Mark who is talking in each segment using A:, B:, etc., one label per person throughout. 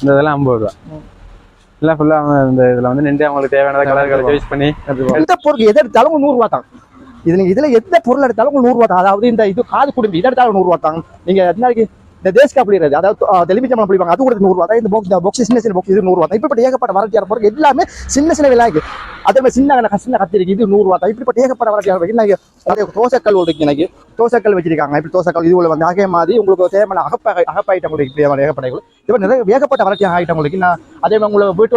A: இந்த இதெல்லாம் ஐம்பது ரூபா. எல்லாம் ஃபுல்லாக இந்த இதில் வந்து நின்று அவங்களுக்கு தேவையான கலர்களை சாய்ஸ் பண்ணி
B: எந்த பொருள் எதை எடுத்தாலும் உங்களுக்கு நூறு ரூபா தான். இது நீங்க இதுல எந்த பொருள் எடுத்தாலும் உங்களுக்கு நூறு ரூபா தான். அதாவது இந்த இது காது குடும்பி இதை எடுத்தாலும் நூறு ரூபா தான். நீங்க நாளைக்கு இந்த தேஸ்கா புளியறது அதாவது தெளிவிச்சம்பளம் புளிப்பாங்க அது கூட நூறு ரூபா தான். இந்த பாக்ஸ் இந்த பாக்ஸ் சின்ன சின்ன பாக்ஸ் இது நூறு ரூபா தான். இப்படி ஏகப்பட்ட வரட்டியார் பொருள் எல்லாமே சின்ன சின்ன விலை இருக்கு. அதே மாதிரி சின்ன சின்ன கத்திரிக்கு இது நூறு ரூபா தான். இப்படிப்பட்ட ஏகப்பட்ட வரட்டியார் இருக்கு. இன்னைக்கு நிறைய தோசைக்கல் இருக்கு இன்னைக்கு. தோசைக்கல் வச்சிருக்காங்க. இப்படி தோசைக்கல் இது வந்து அதே மாதிரி உங்களுக்கு தேவையான அகப்ப அகப்ப ஐட்டம் இருக்கு. இப்படி ஏகப்பட்ட இப்போ நிறைய வேகப்பட்ட வளர்ச்சி ஐட்டம் உங்களுக்கு. நான் அதே மாதிரி உங்களை வீட்டு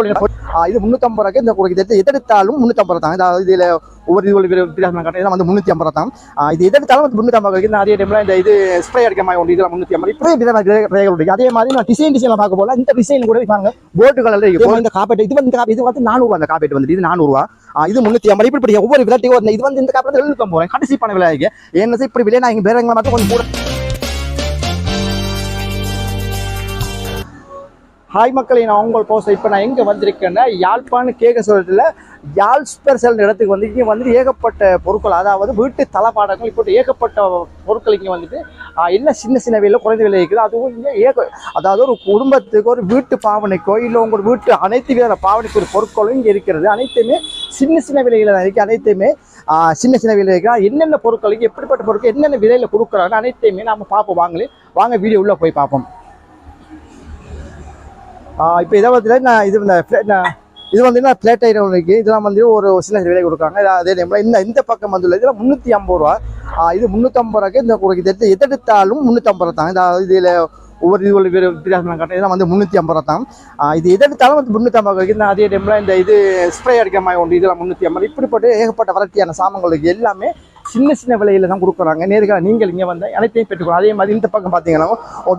B: இது முந்நூற்றம்பது ரூபாய்க்கு இந்த உங்களுக்கு எது எதெடுத்தாலும் எடுத்தாலும் முந்நூற்றம்பது ரூபா தான். அதாவது இதில் ஒவ்வொரு இது வித்தியாசம் கட்டணம் வந்து முந்நூற்றி ஐம்பது ரூபா தான். இது எதெடுத்தாலும் முந்நூற்றம்பது ரூபாய்க்கு. நான் அதே டைமில் இந்த இது ஸ்ப்ரே அடிக்க மாதிரி ஒன்று இதில் முந்நூற்றி ஐம்பது இப்படியே விதமாக ரேகல் இருக்குது அதே மாதிரி நான் டிசைன் டிசைனில் பார்க்க போல இந்த டிசைன் கூட பாருங்க. போட்டு கலர் இருக்கு. இந்த காப்பேட் இது வந்து காப்பி இது வந்து நானூறுவா அந்த காப்பேட் வந்து இது நானூறுவா இது முந்நூற்றி ஐம்பது இப்படி ஒவ்வொரு விளையாட்டு இது வந்து இந்த காப்பேட் எழுதி போகிறேன் கடைசி பண்ண விலை என்ன இப்படி விலை நான் இங்கே வேற எங்களை மட்டும் கொஞ்சம் கூட ஹாய் மக்களை நான் உங்கள் போஸ்ட் இப்போ நான் எங்கே வந்திருக்கேன்னா யாழ்ப்பாணம் கேட்க சொல்கிறதுல யாழ் ஸ்பெஷல் இடத்துக்கு வந்து இங்கே வந்து ஏகப்பட்ட பொருட்கள் அதாவது வீட்டு தளபாடங்கள் இப்போ ஏகப்பட்ட பொருட்கள் இங்கே வந்துட்டு என்ன சின்ன சின்ன விலையில் குறைந்த விலை இருக்குது. அதுவும் இங்கே ஏக அதாவது ஒரு குடும்பத்துக்கு ஒரு வீட்டு பாவனைக்கோ இல்லை உங்கள் வீட்டு அனைத்து வித பாவனைக்கு ஒரு பொருட்களும் இங்கே இருக்கிறது. அனைத்துமே சின்ன சின்ன விலையில் தான் இருக்குது அனைத்துமே சின்ன சின்ன விலையில் இருக்குது என்னென்ன பொருட்களுக்கு எப்படிப்பட்ட பொருட்கள் என்னென்ன விலையில் கொடுக்குறாங்க அனைத்தையுமே நம்ம பார்ப்போம். வாங்களே வாங்க வீடியோ உள்ளே போய் பார்ப்போம். இப்போ இதை பார்த்தீங்கன்னா நான் இது இந்த இது வந்து என்ன பிளேட் ஐட்டம் இருக்குது இதெல்லாம் வந்து ஒரு சின்ன விலை கொடுக்குறாங்க. அதே டைமில் இந்த இந்த பக்கம் வந்து இதெல்லாம் முந்நூற்றி ஐம்பது ரூபா. இது முந்நூற்றம்பது ரூபாய்க்கு இந்த உங்களுக்கு எடுத்து எது எடுத்தாலும் முந்நூற்றம்பது ரூபா தான். இதாவது இதில் ஒவ்வொரு இது ஒரு வித்தியாசமாக கட்டணம் இதெல்லாம் வந்து முந்நூற்றி ஐம்பது ரூபா தான். இது எது எடுத்தாலும் வந்து முந்நூற்றம்பது ரூபாய்க்கு இந்த அதே டைமில் இந்த இது ஸ்ப்ரே அடிக்க மாதிரி ஒன்று இதெல்லாம் முந்நூற்றி ஐம்பது இப்படிப்பட்ட ஏகப்பட்ட வரட்டியான சாமான்களுக்கு எல்லாமே சின்ன சின்ன விலையில தான் கொடுக்குறாங்க. நேர்கால நீங்கள் இங்கே வந்து அனைத்தையும் பெற்றுக்கணும் அதே மாதிரி இந்த பக்கம் பார்த்தீங்கன்னா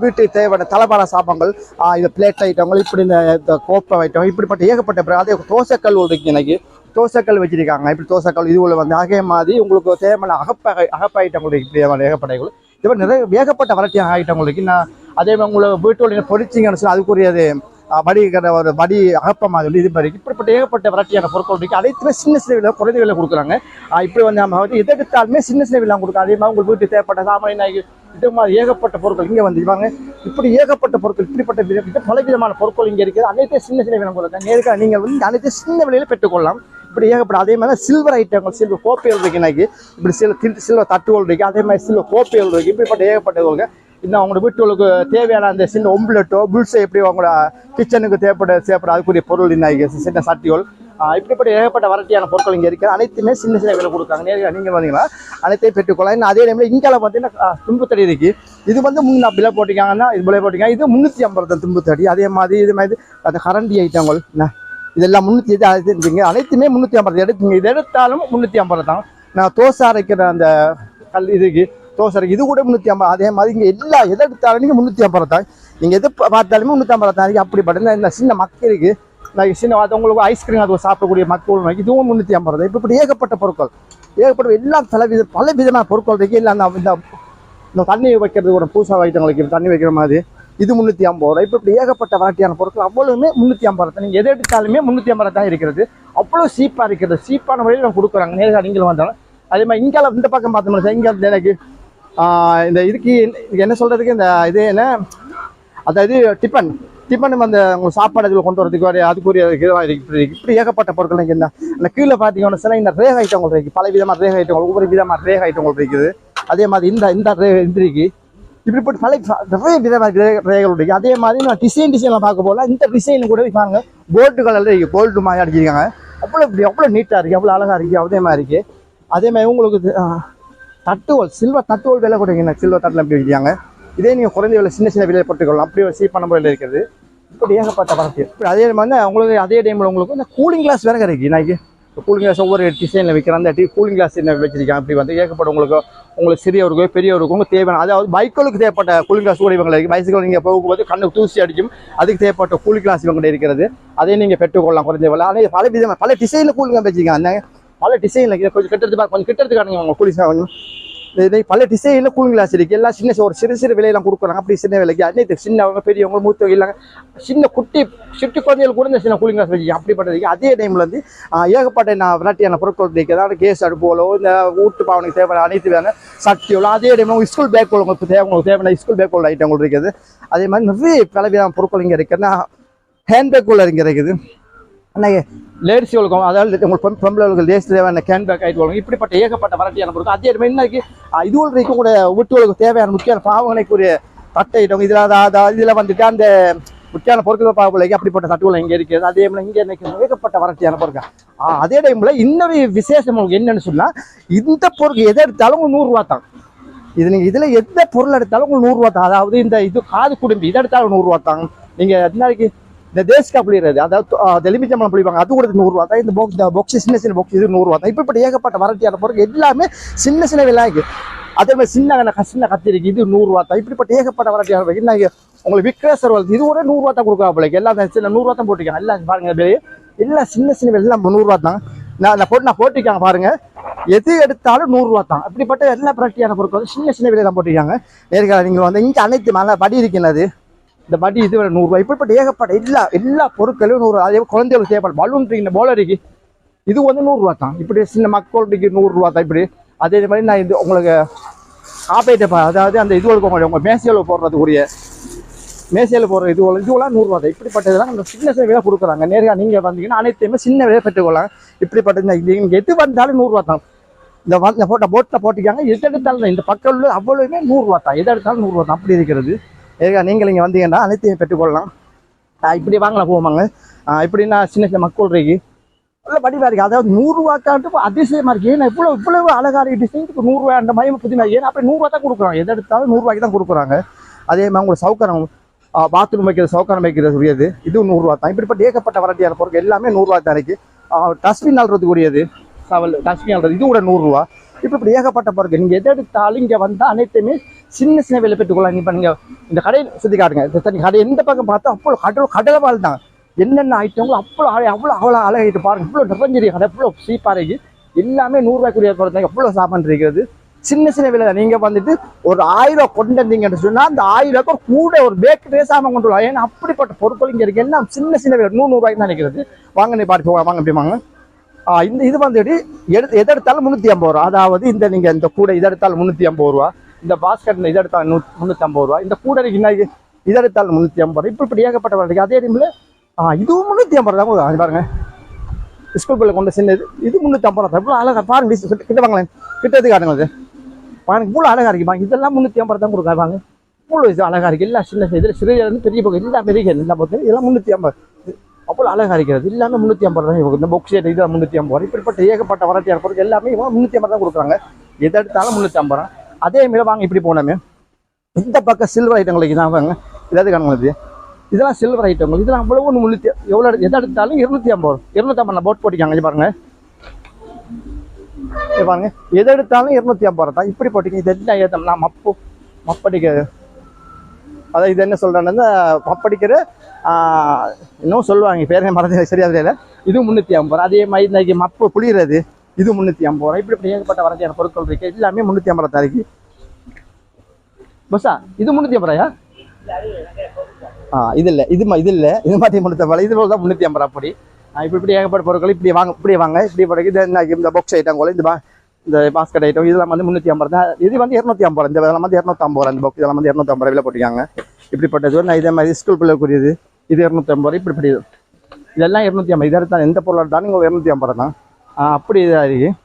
B: வீட்டுக்கு தேவையான தளபாட சாப்பாங்கள் இந்த பிளேட் ஐட்டங்கள் இப்படி இந்த கோப்பை ஐட்டம் இப்படிப்பட்ட ஏகப்பட்ட பிறகு அதே தோசைக்கல் ஒரு எனக்கு தோசைக்கல் வச்சிருக்காங்க. இப்படி தோசைக்கல் இது உள்ள வந்து அதே மாதிரி உங்களுக்கு தேவையான அகப்பகை அகப்ப ஐட்டங்கள் இப்படியான ஏகப்படைகள் இது மாதிரி நிறைய ஏகப்பட்ட வரட்டியான ஐட்டங்களுக்கு நான் அதே மாதிரி உங்களை வீட்டு பொறிச்சிங்கன்னு சொல்லி அதுக்குரியது ஆஹ் ஒரு வடி அகப்பமாக இது மாதிரி இப்படிப்பட்ட ஏகப்பட்ட வெரைட்டியான பொருட்கள் இருக்கு அனைத்துமே சின்ன சின்ன விலை குறைந்த விலை கொடுக்குறாங்க இப்படி வந்து நம்ம வந்து எதை சின்ன சின்ன விலை கொடுக்கும் அதே மாதிரி உங்களுக்கு வீட்டு தேவைப்பட்ட சாமான் இது மாதிரி ஏகப்பட்ட பொருட்கள் இங்கே வந்துருவாங்க இப்படி ஏகப்பட்ட பொருட்கள் இப்படிப்பட்ட வித வித பல விதமான பொருட்கள் இங்கே இருக்குது. அனைத்தையும் சின்ன சின்ன விலை கொடுக்குறாங்க. நேருக்காக நீங்கள் வந்து அனைத்தையும் சின்ன விலையில் பெற்றுக்கொள்ளலாம். இப்படி ஏகப்பட்ட அதே மாதிரி சில்வர் ஐட்டங்கள் சில்வர் கோப்பைகள் இருக்கு எனக்கு இப்படி சில சில்வர் தட்டுகள் இருக்குது அதே மாதிரி சில்வர் கோப்பைகள் இருக்குது இப்படிப்பட்ட ஏகப்பட்டவங்க இந்த அவங்களோட வீட்டுகளுக்கு தேவையான அந்த சின்ன ஒம்புலெட்டோ புல்ஸோ எப்படி அவங்களோட கிச்சனுக்கு தேவைப்பட தேவைப்பட அதுக்குரிய பொருள் என்ன சின்ன சட்டிகள். இப்படிப்பட்ட ஏகப்பட்ட வரட்டியான பொருட்கள் இங்கே இருக்குது அனைத்துமே சின்ன சின்ன விலை கொடுக்காங்க நேரில் நீங்கள் வந்தீங்கன்னா அனைத்தையும் பெற்றுக்கொள்ளலாம். இன்னும் அதே டைமில் இங்கே பார்த்தீங்கன்னா தும்புத்தடி இருக்குது இது வந்து முன்ன விலை போட்டிருக்காங்கன்னா இது விலை போட்டிருக்காங்க. இது முந்நூற்றி ஐம்பது தான் தும்புத்தடி. அதே மாதிரி இது மாதிரி அந்த கரண்டி ஐட்டங்கள் என்ன? இதெல்லாம் முந்நூற்றி இது அது அனைத்துமே முந்நூற்றி ஐம்பது எடுத்துங்க. இது எடுத்தாலும் முந்நூற்றி ஐம்பது தான். நான் தோசை அரைக்கிற அந்த கல் இதுக்கு தோசை இது கூட முந்நூற்றி ஐம்பது அதே மாதிரி இங்கே எல்லா எதை எடுத்தாலும் நீங்கள் முந்நூற்றி ஐம்பது தான். நீங்கள் எது பார்த்தாலுமே முந்நூற்றி ஐம்பது தான். இருக்கு அப்படிப்பட்ட இந்த- சின்ன மக்கள் இருக்கு. நான் சின்ன அது உங்களுக்கு ஐஸ்கிரீம் அது சாப்பிடக்கூடிய மக்கள் இதுவும் முந்நூற்றி ஐம்பது தான். இப்படி ஏகப்பட்ட பொருட்கள். ஏகப்பட்ட எல்லாம் பல வித பல விதமான பொருட்கள் இருக்குது இல்லை அந்த இந்த இந்த தண்ணி வைக்கிறது ஒரு பூசா வைத்தவங்களுக்கு தண்ணி வைக்கிற மாதிரி இது முந்நூற்றி ஐம்பது ரூபா இப்போ இப்படி ஏகப்பட்ட வெரைட்டியான பொருட்கள். அவ்வளவுமே முந்நூற்றி ஐம்பது ரூபா நீங்கள் எதை எடுத்தாலுமே முந்நூற்றி ஐம்பது தான் இருக்கிறது. அவ்வளோ சீப்பாக இருக்கிறது. சீப்பான வழியில் நம்ம கொடுக்குறாங்க. நேரில் நீங்களும் வந்தாலும். அதே மாதிரி இங்கே இந்த பக்கம் பார்த்தோம்னா இங்கே எனக்கு இந்த இதுக்கு என்ன சொல்கிறதுக்கு இந்த இது என்ன? அதாவது டிஃபன் டிஃபன் அந்த உங்கள் சாப்பாடு இதில் கொண்டு வரதுக்கு வர அதுக்குரிய இதுவாக இப்படி இப்படி ஏகப்பட்ட பொருட்கள் இங்கே இந்த அந்த கீழே பார்த்தீங்கன்னா சில இந்த ரேக ஐட்டங்கள் இருக்குது பல விதமாக ரேக ஐட்டங்கள் ஒவ்வொரு விதமாக ரேக ஐட்டங்கள் இருக்குது. அதே மாதிரி இந்த இந்த ரே இது இருக்கு. இப்படிப்பட்ட பல நிறைய விதமாக ரே- ரேகைகள் இருக்கு. அதே மாதிரி நான் டிசைன் டிசைனில் பார்க்க போல இந்த டிசைன் கூட பாருங்க. போல்டு கலரில் இருக்குது கோல்டு மாதிரி அடிச்சிருக்காங்க. அவ்வளோ இப்படி அவ்வளோ நீட்டாக இருக்குது அவ்வளோ அழகாக இருக்கு. அதே மாதிரி இருக்குது அதே மாதிரி உங்களுக்கு தட்டுவோல் சில்வர் தட்டுவோல் விலை கொடுங்க சில்வர் தட்டில் எப்படி விற்கிறாங்க. இதே நீங்கள் குறைந்த விலை சின்ன சின்ன விலையை போட்டுக்கொள்ளலாம் அப்படி ஒரு சீப்பான முறையில் இருக்குது. இப்படி ஏகப்பட்ட வரட்டு இப்படி அதே மாதிரி அவங்களுக்கு அதே டைமில் உங்களுக்கு இந்த கூலிங் கிளாஸ் வேறு கிடைக்கு இன்னைக்கு கூலிங் கிளாஸ் ஒவ்வொரு டிசைனில் வைக்கிற அந்த டி கூலிங் கிளாஸ் என்ன வச்சிருக்காங்க? அப்படி வந்து ஏகப்பட்ட உங்களுக்கு உங்களுக்கு சிறியவருக்கோ பெரியவருக்கோ உங்களுக்கு தேவையான அதாவது பைக்குகளுக்கு தேவைப்பட்ட கூலிங் கிளாஸ் கூட இவங்க இருக்குது பைசிக்கல் நீங்கள் போகும்போது கண்ணுக்கு தூசி அடிக்கும். அதுக்கு தேவைப்பட்ட கூலிங் கிளாஸ் இவங்க இருக்கிறது. அதே நீங்கள் பெற்றுக்கொள்ளலாம் குறைஞ்ச விலை. அதே பல விதமாக பல டிசைனில் கூலிங் வச்சிருக்காங்க. பல டிசைனில் கொஞ்சம் கிட்டத்து கொஞ்சம் கிட்டத்து காணுங்க உங்க கூலிங் கொஞ்சம். இன்னைக்கு பல டிசைனில் கூலிங் கிளாஸ் இருக்கு. எல்லாம் சின்ன ஒரு சிறு சிறு விலையெல்லாம் கொடுக்குறாங்க. அப்படி சின்ன விலைக்கு. அன்னைக்கு சின்னவங்க பெரியவங்க மூத்தவங்க இல்லாங்க. சின்ன குட்டி சுட்டி குழந்தைகள் கூட இந்த சின்ன கூலிங் கிளாஸ் வச்சு அப்படிப்பட்டதுக்கு அதே டைம்ல வந்து ஏகப்பட்ட நான் விளையாட்டியான பொருட்கள் இருக்கு. அதாவது கேஸ் அடுப்போலோ இந்த ஊட்டு பாவனுக்கு தேவையான அனைத்து வேணும் சட்டியோலோ அதே டைம்ல உங்களுக்கு ஸ்கூல் பேக் உங்களுக்கு தேவை. உங்களுக்கு தேவையான ஸ்கூல் பேக் உள்ள ஐட்டங்கள் இருக்குது. அதே மாதிரி நிறைய பலவிதமான பொருட்கள் இங்கே இருக்குது ஹேண்ட் பேக் உள்ள இங்கே இருக்குது. அன்னைக்கு லேடிஸ் வழக்கம் அதாவது உங்களுக்கு பெண் பொம்பளைகளுக்கு தேவையான கேன்பேக் ஆகிட்டு வழங்கும் இப்படிப்பட்ட ஏகப்பட்ட வெரைட்டியான பொருட்கள். அதே மாதிரி இன்னைக்கு இதுவரை வரைக்கும் கூட வீட்டுகளுக்கு தேவையான முக்கியமான பாவனைக்கு ஒரு தட்டை ஐட்டம் இதில் அதாவது இதில் வந்துட்டு அந்த முக்கியமான பொருட்கள் பாவலைக்கு அப்படிப்பட்ட தட்டுகள் இங்கே இருக்குது. அதே மாதிரி இங்கே இன்னைக்கு ஏகப்பட்ட வெரைட்டியான பொருட்கள். அதே டைமில் இன்னொரு விசேஷம் உங்களுக்கு என்னன்னு சொன்னால் இந்த பொருட்கள் எதை எடுத்தாலும் உங்களுக்கு நூறுரூவா தான். இது நீங்கள் இதில் எந்த பொருள் எடுத்தாலும் உங்களுக்கு நூறுரூவா தான். அதாவது இந்த இது காது குடும்பி இதை எடுத்தாலும் நூறுரூவா தான். நீங்கள் நாளைக்கு இந்த தேசிக்கா புளியறது அதாவது எலுமிச்சம்பழம் புளிப்பாங்க அது கூட நூறுரூவா தான் இந்த பாக்ஸ் பாக்ஸ் சின்ன சின்ன பாக்ஸ் இது நூறுரூவா தான் இப்படி ஏகப்பட்ட வரட்டியான பொருட்கள் எல்லாமே சின்ன சின்ன விலைக்கு அதே மாதிரி சின்ன சின்ன கத்திரிக்கு இது நூறுரூவா தான் இப்படிப்பட்ட ஏகப்பட்ட வரட்டியான என்ன உங்களுக்கு விக்ரேசர் வருது இது ஒரு நூறுரூவா தான் கொடுக்குறா பிள்ளைக்கு எல்லாம் சின்ன நூறுரூவா தான் போட்டிருக்காங்க. எல்லாம் பாருங்க வெளியே எல்லாம் சின்ன சின்ன விலை எல்லாம் நூறுரூவா தான். நான் நான் போட்டு நான் போட்டிருக்காங்க பாருங்க. எது எடுத்தாலும் நூறுரூவா தான். இப்படிப்பட்ட எல்லா வெரைட்டியான பொருட்கள் வந்து சின்ன சின்ன விலை தான் போட்டிருக்காங்க. நேர்கால நீங்கள் வந்து இங்கே அனைத்து மேலே படி இருக்கிறது இந்த படி இது ஒரு நூறுரூவா இப்படிப்பட்ட ஏகப்பட்ட எல்லா எல்லா பொருட்களும் நூறு அதே குழந்தைகளுக்கு தேவைப்படும் பலூன் இருக்கு போலருக்கு இது வந்து நூறுரூவா தான். இப்படி சின்ன மக்களுக்கு நூறுரூவா தான் இப்படி. அதே மாதிரி நான் இது உங்களுக்கு காப்பீட்டு அதாவது அந்த இது உங்களுக்கு உங்கள் மேசையில் போடுறதுக்குரிய மேசையில் போடுற இது இதுவெல்லாம் நூறுரூவா தான். இப்படிப்பட்டதெல்லாம் நம்ம சின்ன சின்ன விலை கொடுக்குறாங்க. நேராக நீங்கள் வந்தீங்கன்னா அனைத்தையுமே சின்ன விலை பெற்றுக்கொள்ளலாம். இப்படிப்பட்ட இந்த இது எது வந்தாலும் நூறுரூவா தான். இந்த வ- போட்ட போட்டில் போட்டிக்காங்க எது எடுத்தாலும் இந்த பக்கம் உள்ள அவ்வளோவுமே நூறுரூவா தான். எது எடுத்தாலும் நூறுரூவா தான். அப்படி இருக்கிறது. ஏகா நீங்கள் இங்கே வந்தீங்கன்னா அனைத்தையும் பெற்றுக்கொள்ளலாம் ஆஹ் இப்படி வாங்கலாம் போவாங்க இப்படின்னா சின்ன சின்ன மக்கள் இருக்கு. நல்ல வடிவா இருக்குது அதாவது நூறுரூவாக்காட்டு அதிசயமாக இருக்குது ஏன்னா இவ்வளோ இவ்வளவு அழகா டிசைனுக்கு நூறுரூவா அந்த மயம் புதுமை. ஏன்னா அப்படி நூறுரூவா தான் கொடுக்குறாங்க. எது எடுத்தாலும் நூறுரூவாய்க்கு தான் கொடுக்குறாங்க. அதே மாதிரி உங்களுக்கு சவுக்கரம் பாத்ரூம் வைக்கிறது சவுக்கரம் வைக்கிறது உரியது இதுவும் நூறுரூவா தான். இப்படிப்பட்ட ஏகப்பட்ட வரட்டியான பொருட்கள் எல்லாமே நூறுரூவா தான் இருக்குது டஸ்ட்பின் அல்றதுக்கு உரியது சவல் டஸ்ட்பின் அல்றது இது கூட நூறுரூவா. இப்படி ஏகப்பட்ட பொருட்கள். நீங்கள் எது எடுத்தாலும் இங்கே வந்தால் அனைத்துமே சின்ன சின்ன விலை பெற்றுக்கொள்ளலாம் இப்போ நீங்கள் இந்த கடையில் சுற்றி காட்டுங்க. இந்த தண்ணி கடை எந்த பக்கம் பார்த்தா அவ்வளோ கடல் கடலை பால் தான். என்னென்ன ஐட்டங்களோ அவ்வளோ அவ்வளோ அவ்வளோ அழகிட்டு பாருங்க. இவ்வளோ நிறைஞ்சிருக்கு கடை இவ்வளோ சீப்பாக இருக்கு. எல்லாமே நூறுரூவாய்க்குரிய பொருள் எவ்வளோ சாப்பாடு இருக்கிறது? சின்ன சின்ன விலை தான். நீங்கள் வந்துட்டு ஒரு ஆயிரம் ரூபா கொண்டு வந்தீங்கன்னு சொன்னால் அந்த ஆயிரம் ரூபாய் கூட ஒரு பேக்கு சாமான் கொண்டு வரலாம். ஏன்னா அப்படிப்பட்ட பொருட்கள் இங்கே இருக்குது எல்லாம் சின்ன சின்ன விலை. நூறு நூறுரூவாய்க்கு தான் நினைக்கிறது வாங்க நீ பாட்டு போங்க. வாங்க அப்படி வாங்க இந்த இது வந்துட்டு எடு எதெடுத்தாலும் முந்நூற்றி ஐம்பது ரூபா. அதாவது இந்த நீங்கள் இந்த கூடை எதெடுத்தாலும் முந்நூற்றி ஐம்பது ரூபா. இந்த பாஸ்கெட் இதை எடுத்தால் நூ முந்நூற்றி ரூபா இந்த கூடலுக்கு என்ன இது எடுத்தால் முந்நூற்றி ஐம்பது ரூபா இப்படி இப்படி ஏகப்பட்ட வாழ்க்கை அதே டைமில் ஆ இதுவும் முந்நூற்றி ஐம்பது ரூபா தான் பாருங்க. ஸ்கூல் பிள்ளை கொண்டு சின்னது இது முந்நூற்றி ஐம்பது ரூபா இவ்வளோ அழகா பாருங்க கிட்ட- வாங்களேன். கிட்டது காட்டுங்க பாருங்க இவ்வளோ அழகாக இருக்கு. பாருங்க இதெல்லாம் முந்நூற்றி ஐம்பது தான் கொடுக்குறாங்க. வாங்க இவ்வளோ இது அழகா இருக்கு. எல்லாம் சின்ன இதில் சிறியிலேருந்து பெரிய பக்கம் எல்லாம் பெரிய எல்லாம் பக்கம் இதெல்லாம் முந்நூற்றி ஐம்பது அவ்வளோ அழகாக இருக்கிறது எல்லாமே முந்நூற்றி ஐம்பது தான் இந்த பொக்ஸ் இது முந்நூற்றி ஐம்பது ரூபா இப்படிப்பட்ட ஏகப்பட்ட வரட்டியாக பொருட்கள் எல்லாமே இவங்க முந்நூற்றி ஐம்பது தான் கொடுக்குறாங்க. எது எடுத்தாலும் முந்நூற்றி ஐம்பது ரூபா அதே மாரி வாங்க இப்படி போனோமே. இந்த பக்கம் சில்வர் ஐட்டங்களுக்கு தான் வாங்க. இதாவது காணுங்க இதெல்லாம் சில்வர் ஐட்டங்கள் இதெல்லாம் அவ்வளவு ஒன்று முந்நூற்றி எவ்வளோ எடு- எடுத்தாலும் இருநூத்தி ஐம்பது இருநூத்தி ஐம்பது போட் போட்டிக்காங்க பாருங்க. பாருங்க. எதை எடுத்தாலும் இருநூத்தி ஐம்பது ரூபா தான். இப்படி போட்டிங்க இது என்ன மப்பு மப்படிக்க அதான் இது என்ன சொல்றேன்னா மப்படிக்கிற இன்னும் சொல்லுவாங்க. பேரே மறந்து சரியா தெரியல. இது முந்நூற்றி ஐம்பது ரூபா. அதே மாதிரி இன்னைக்கு மப்பு புளியறது. இது முந்நூற்றி ஐம்பது ரூபா இப்படி ஏகப்பட்ட வரஞ்சியான பொருட்கள் இருக்கு. எல்லாமே முந்நூற்றி ஐம்பது ரூபா தான் இருக்கு. பஸ்ஸா? இது முந்நூற்றி ஐம்பது ரூபாயா? ஆ இது இல்லை. இது இது இல்லை. இது மாதிரி முந்நூற்றி ஐம்பது இது தான் முந்நூற்றி ஐம்பது ரூபா அப்படி. இப்படி இப்படி ஏகப்பட்ட பொருட்கள் இப்படி வாங்க இப்படி வாங்க. இப்படி போட இது என்ன இந்த பாக்ஸ் ஐட்டம் கூட இந்த பா இந்த பாஸ்கெட் ஐட்டம் இதெல்லாம் வந்து முந்நூற்றி ஐம்பது தான். இது வந்து இரநூத்தி ஐம்பது இந்த இதெல்லாம் வந்து இரநூத்தம்பது ரூபா இந்த பாக்ஸ் இதெல்லாம் வந்து இரநூத்தம்பது ரூபாயில் போட்டிருக்காங்க. இப்படிப்பட்டது நான் இதே மாதிரி ஸ்கூல் பிள்ளைக்குரியது இது இரநூத்தம்பது ரூபா இப்படி இப்படி இதெல்லாம் இரநூத்தி ஐம்பது இதாக தான் எந்த பொருளாக இருந்தாலும் நீங்கள் இரநூத்தி ஐம்பது தான். அப்படி இதாக இருக்குது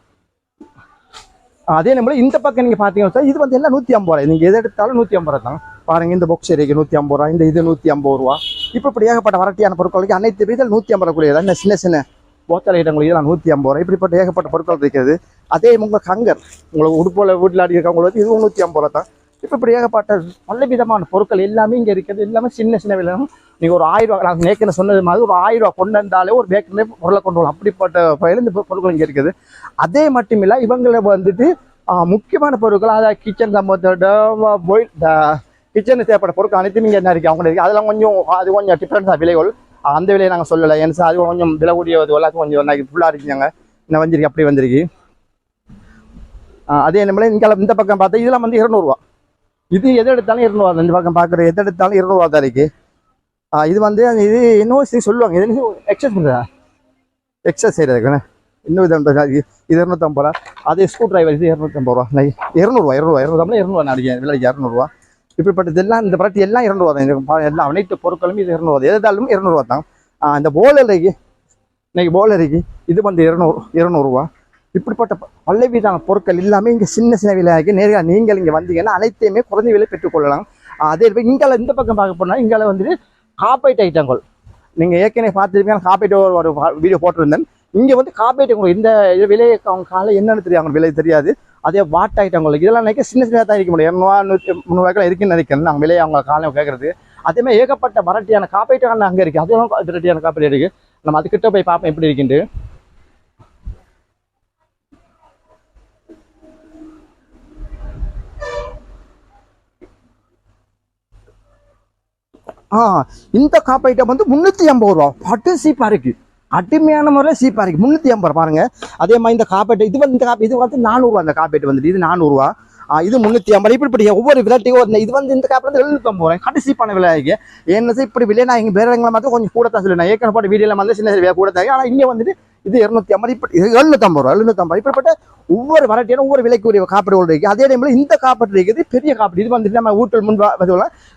B: அதே நம்ம இந்த பக்கம் நீங்கள் பார்த்தீங்கன்னா இது வந்து எல்லாம் நூற்றி ஐம்பது ரூபாய். நீங்கள் எது எடுத்தாலும் நூற்றி ஐம்பது ரூபா தான். பாருங்க இந்த பொக்ஸ் இருக்கு நூற்றி ஐம்பது ரூபா இந்த இது நூற்றி ஐம்பது ரூபா இப்போ இப்படி ஏகப்பட்ட வரட்டியான பொருட்களுக்கு அனைத்து இதில் நூற்றி ஐம்பது ரூபாய் இந்த சின்ன சின்ன போத்தல் ஐட்டங்களுக்கு இதெல்லாம் நூற்றி ஐம்பது ரூபா இப்படிப்பட்ட ஏகப்பட்ட பொருட்கள் இருக்கிறது. அதே உங்கள் கங்கர் உங்களுக்கு உடுப்பில் வீட்டில் அடிக்கிறவங்களுக்கு இதுவும் நூற்றி ஐம்பது ரூபா தான். இப்போ இப்படி ஏகப்பட்ட பல விதமான பொருட்கள் எல்லாமே இங்கே இருக்குது. எல்லாமே சின்ன சின்ன விலை. நீங்கள் ஒரு ஆயிரம் ரூபா நாங்கள் நேற்று சொன்னது மாதிரி ஒரு ஆயிரம் ரூபா கொண்டு வந்தாலே ஒரு பேக்கரிலே பொருளை கொண்டு வரலாம். அப்படிப்பட்ட வகையில் இந்த பொருட்கள் இங்கே இருக்குது. அதே மட்டும் இல்லை இவங்களை வந்துட்டு முக்கியமான பொருட்கள் அதாவது கிச்சன் சம்பந்தோட பாயில் கிச்சனுக்கு தேவைப்பட்ட பொருட்கள் அனைத்தும் இங்கே என்ன இருக்குது அவங்க இருக்குது அதெல்லாம் கொஞ்சம் அது கொஞ்சம் டிஃப்ரெண்ட்ஸாக விலைகள். அந்த விலையை நாங்கள் சொல்லலை. ஏன்னா சார் அது கொஞ்சம் விலை கூடிய அது கொஞ்சம் ஃபுல்லாக இருக்குங்க இன்னும் வந்திருக்கு? அப்படி வந்திருக்கு. அதே நம்மளே இங்கே இந்த பக்கம் பார்த்தா இதெல்லாம் வந்து இரநூறுவா. இது எது எடுத்தாலும் இரநூறுவா இந்த பக்கம் பார்க்குற எது எடுத்தாலும் இருநூறுவா தான் இருக்கு. ஆ, இது வந்து இது இன்னும் சொல்லுவாங்க. இது எக்ஸஸ் பண்ணுறா எக்ஸஸ் செய்கிறதுக்கு இன்னும் இது இது இரநூத்தம்பது ரூபா. அதே ஸ்க்ரூ டிரைவர் இது இரநூத்தம்பது ரூபா. நான் இரநூறுவா இரநூறுவா இரநூத்தம்பது இரநூறுவா நான் அடிக்கிறேன். விலை இரநூறுவா. இப்படிப்பட்டது எல்லாம் இந்த பரட்டி எல்லாம் இரநூறுவா தான் எல்லாம் அனைத்து பொருட்களும் இது இரநூறுவா. எதாலும் இரநூறுவா தான் இந்த போலர் இருக்கு. இன்னைக்கு போலர் இருக்கு. இது வந்து இரநூறு இரநூறுவா. இப்படிப்பட்ட ப- பொருட்கள் எல்லாமே இங்கே சின்ன சின்ன விலையாகி நேராக நீங்கள் இங்கே வந்தீங்கன்னா அனைத்தையுமே குறைந்த விலை பெற்றுக்கொள்ளலாம். அதே போய் இங்கே இந்த பக்கம் பார்க்க போனால் இங்கே வந்துட்டு காப்பைட் ஐட்டங்கள் நீங்கள் ஏற்கனவே பார்த்துருப்பீங்க காப்பீட்டு ஒரு வீடியோ போட்டிருந்தேன். இங்கே வந்து காப்பீட்டு உங்களுக்கு இந்த இது விலை அவங்க காலை என்னன்னு தெரியும் அவங்க விலை தெரியாது. அதே வாட் ஐட்டங்களுக்கு இதெல்லாம் நினைக்க சின்ன சின்னதாக தான் இருக்க முடியும். இரநூறுவா நூற்றி முந்நூறுவாய்க்குலாம் இருக்குன்னு நினைக்கிறேன். நாங்கள் விலையை அவங்க காலையில் கேட்குறது அதே மாதிரி ஏகப்பட்ட வரட்டியான காப்பீட்டுகள் அங்கே இருக்குது அதுவும் வரட்டியான காப்பீடு இருக்குது நம்ம அதுக்கிட்ட போய் பார்ப்போம் எப்படி இருக்குன்ட்டு. இந்த காப்பு ஐட்டம் வந்து முந்நூற்றி ஐம்பது ரூபா. பட்டு சீப்பாருக்கு அடிமையான முறையில் சீப்பாக இருக்கு முந்நூற்றி ஐம்பது ரூபா. பாருங்க. அதே மாதிரி இந்த காப்பீட்டு இது வந்து இந்த காப்பி இது வந்து நானூறுவா இந்த காப்பீட்டு வந்துட்டு. இது நானூறுவா இது முந்நூற்றி ஐம்பது இப்படி இப்படி ஒவ்வொரு விளையாட்டுக்கும் இது வந்து இந்த காப்பில் வந்து ஐம்பது ரூபாய். கட்டு சீப்பான விலை என்ன என்ன இப்படி விலை நான் எங்கள் வேற இடங்களை கொஞ்சம் கூட தான் சொல்லுவேன் நான் ஏற்கனவே போட்டு வீடியோவில் வந்து சின்ன விலை கூட தான் ஆனால் இங்கே வந்துட்டு இது இரநூத்தி ஐம்பது இப்படி இது ரூபா எழுநூத்தம்பது இப்படிப்பட்ட ஒவ்வொரு வரட்டியான ஒவ்வொரு விலைக்குரிய காப்பீடு இருக்கு அதே டைமில் இந்த காப்பீடு இருக்குது பெரிய காப்பீடு. இது வந்துட்டு நம்ம ஊட்டல் முன்பு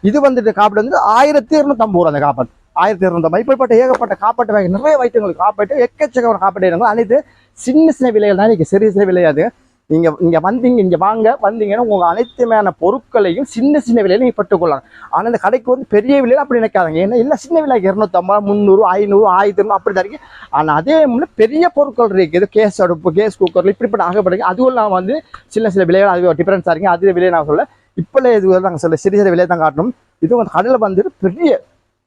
B: இது வந்துட்டு காப்பீடு வந்து ஆயிரத்தி இரநூத்தம்பது ரூபா அந்த காப்பீடு. ஆயிரத்தி இரநூத்தம்பது இப்படிப்பட்ட ஏகப்பட்ட காப்பாட்டு வகை நிறைய வைத்தங்களுக்கு காப்பாட்டு எக்கச்சக்கமான காப்பீடு அனைத்து சின்ன சின்ன விலைகள் தான் இருக்கு சிறிய சிறிய விலையாது நீங்க இங்க வந்தீங்க இங்க வாங்க வந்தீங்கன்னா உங்க அனைத்துமையான பொருட்களையும் சின்ன சின்ன விலையில நீங்க பெற்றுக்கொள்ளலாம் ஆனா இந்த கடைக்கு வந்து பெரிய விலையில அப்படி நினைக்காதீங்க. ஏன்னா இல்ல சின்ன விலை இருநூத்தம்பது முந்நூறு ஐநூறு ஆயிரத்தி ஐநூறு அப்படி தான் ஆனா அதே மாதிரி பெரிய பொருட்கள் இருக்குது கேஸ் அடுப்பு கேஸ் குக்கர் இப்படிப்பட்ட ஆகப்படுங்க அதுவும் இல்லாமல் வந்து சின்ன சில விலைகள் அது டிஃபரன்ஸா இருக்கு. அது விலையை நான் சொல்ல இப்போ இது நாங்கள் சொல்ல சிறிய சிறிய விலையை தான் காட்டணும். இது வந்து கடையில் வந்துட்டு பெரிய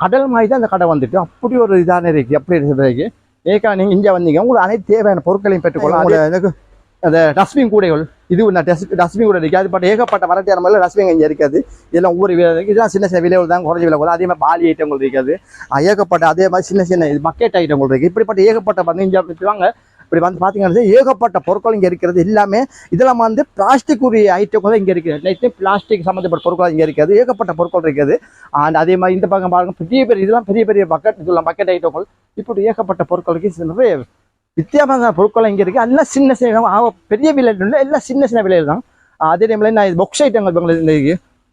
B: கடல் மாதிரி தான் அந்த கடை வந்துட்டு. அப்படி ஒரு இதான இருக்கு. அப்படி இருக்கிறதுக்கு ஏக்கா நீங்கள் இங்கே வந்தீங்க உங்களுக்கு அனைத்து தேவையான பொருட்களையும் பெற்றுக்கொள்ளலாம் எனக்கு அந்த டஸ்ட்பின் கூடைகள் இது இந்த டஸ்ட்பின் கூட இருக்குது அது பட் ஏகப்பட்ட வரட்டியான மாதிரி டஸ்ட்பின் இங்கே இருக்காது. இதெல்லாம் ஒவ்வொரு விலை இதெல்லாம் சின்ன சின்ன விலைகள் தான் குறைஞ்ச விலை கூட. அதே மாதிரி பாலி ஐட்டங்கள் இருக்காது. ஏகப்பட்ட அதே மாதிரி சின்ன சின்ன இது மக்கெட் ஐட்டங்கள் இருக்குது இப்படிப்பட்ட ஏகப்பட்ட வந்து இங்கே வாங்க. இப்படி வந்து பார்த்தீங்கன்னா ஏகப்பட்ட பொருட்கள் இங்கே இருக்கிறது எல்லாமே இதெல்லாம் வந்து பிளாஸ்டிக் உரிய ஐட்டங்கள் இங்கே இருக்குது. நைட்டு பிளாஸ்டிக் சம்மந்தப்பட்ட பொருட்கள் இங்கே இருக்காது. ஏகப்பட்ட பொருட்கள் இருக்குது. அண்ட் அதே மாதிரி இந்த பக்கம் பாருங்க பெரிய பெரிய இதெல்லாம் பெரிய பெரிய பக்கெட் இதெல்லாம் பக்கெட் ஐட்டங்கள் இப்படி ஏகப்பட்ட பொருட்களுக்கு நிறைய வித்தியாசமான பொருட்கள் இங்கே இருக்குது எல்லாம் சின்ன சின்ன பெரிய விலை இல்லை எல்லாம் சின்ன சின்ன விலையில் தான். அதே டைமில் நான் பொக்ஸ் ஐட்டங்கள் இவங்களுக்கு இந்த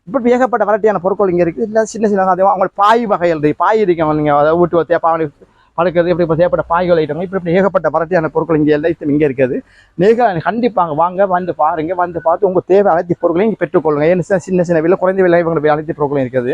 B: இப்படி ஏகப்பட்ட வெரைட்டியான பொருட்கள் இங்கே இருக்குது இல்லை சின்ன சின்ன அதே அவங்க பாய் வகைகள் இருக்குது பாய் இருக்கு நீங்கள் அதை வீட்டு தேப்பாங்க வளர்க்குறது இப்படி இப்போ தேவைப்பட்ட பாய்கள் ஐட்டங்கள் இப்படி இப்படி ஏகப்பட்ட வெரைட்டியான பொருட்கள் இங்கே எல்லாம் இங்கே இருக்குது. நீங்கள் கண்டிப்பாக வாங்க வந்து பாருங்க வந்து பார்த்து உங்கள் தேவை அனைத்து பொருட்களையும் இங்கே பெற்றுக்கொள்ளுங்க. ஏன்னா சின்ன சின்ன விலை குறைந்த விலை இவங்களுக்கு அனைத்து பொருட்களும் இருக்குது.